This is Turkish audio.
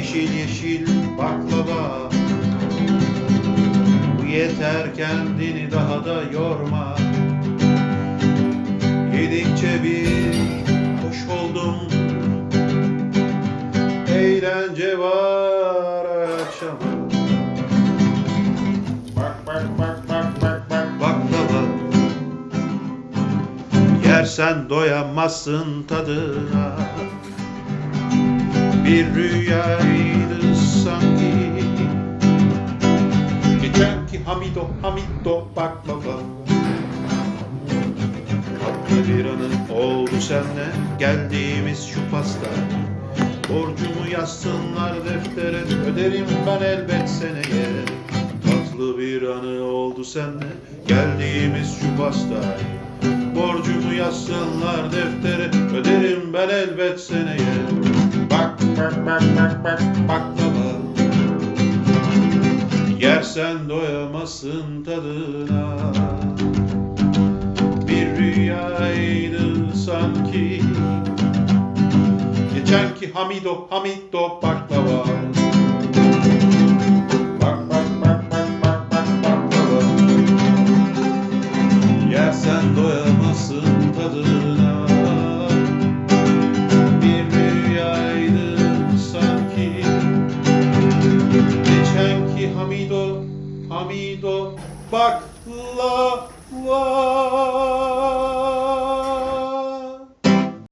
Yeşil yeşil baklava. Bu yeter kendini daha da yorma. Yedikçe bir hoş oldum. Eğlence var akşama. Bak bak bak bak bak bak. Baklava. Yersen doyamazsın tadına. Bir rüyaydı Geçenki Hamido Hamido baklava Tatlı bir anı oldu senle geldiğimiz şu pasta. Borcumu yazsınlar deftere öderim ben elbet seneye. Tatlı bir anı oldu senle geldiğimiz şu pasta. Borcumu yazsınlar deftere öderim ben elbet seneye. Bak bak bak bak bak baklava Yersen doyamazsın tadına. Bir rüyaydı sanki. Geçenki Hamido Hamido baklava Bak la.